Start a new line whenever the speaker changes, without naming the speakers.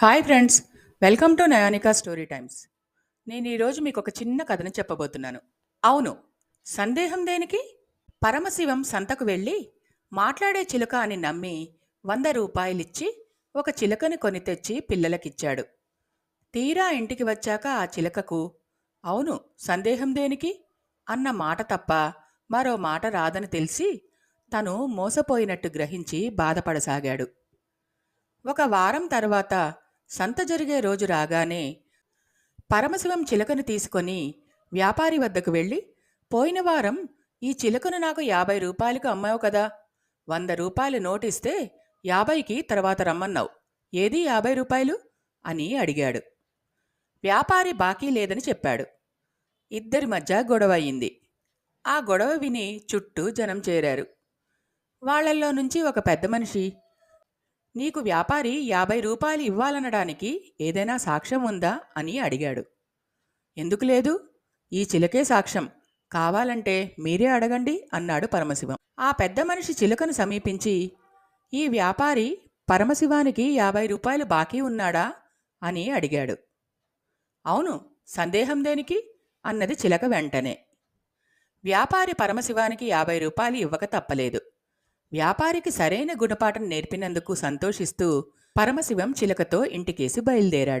Hi friends welcome to Nayanika story times. నేను ఈరోజు మీకు ఒక చిన్న కథను చెప్పబోతున్నాను. అవును సందేహం దేనికి? పరమశివం సంతకు వెళ్ళి మాట్లాడే చిలుక అని నమ్మి వంద రూపాయలిచ్చి ఒక చిలుకని కొని తెచ్చి పిల్లలకిచ్చాడు. తీరా ఇంటికి వచ్చాక ఆ చిలుకకు అవును సందేహం దేనికి అన్న మాట తప్ప మరో మాట రాదని తెలిసి తను మోసపోయినట్టు గ్రహించి బాధపడసాగాడు. ఒక వారం తర్వాత సంత జరిగే రోజు రాగానే పరమశివం చిలకను తీసుకొని వ్యాపారి వద్దకు వెళ్ళి పోయిన వారం ఈ చిలకను నాకు యాభై రూపాయలకు అమ్మావు కదా వంద రూపాయలు నోటిస్తే యాభైకి తర్వాత రమ్మన్నావు. ఏది యాభై రూపాయలు? అని అడిగాడు. వ్యాపారి బాకీ లేదని చెప్పాడు. ఇద్దరి మధ్య గొడవ అయింది. ఆ గొడవ విని చుట్టూ జనం చేరారు. వాళ్ళల్లో నుంచి ఒక పెద్ద మనిషి నీకు వ్యాపారి యాభై రూపాయలు ఇవ్వాలనడానికి ఏదైనా సాక్ష్యం ఉందా అని అడిగాడు. ఎందుకు లేదు? ఈ చిలకే సాక్ష్యం. కావాలంటే మీరే అడగండి అన్నాడు పరమశివం. ఆ పెద్ద మనిషి చిలుకను సమీపించి ఈ వ్యాపారి పరమశివానికి యాభై రూపాయలు బాకీ ఉన్నాడా అని అడిగాడు. అవును సందేహం దేనికి? అన్నది చిలక వెంటనే. వ్యాపారి పరమశివానికి యాభై రూపాయలు ఇవ్వక తప్పలేదు. వ్యాపారికి సరైన గుణపాఠం నేర్పినందుకు సంతోషిస్తూ పరమశివం చిలకతో ఇంటికేసి బయలుదేరాడు.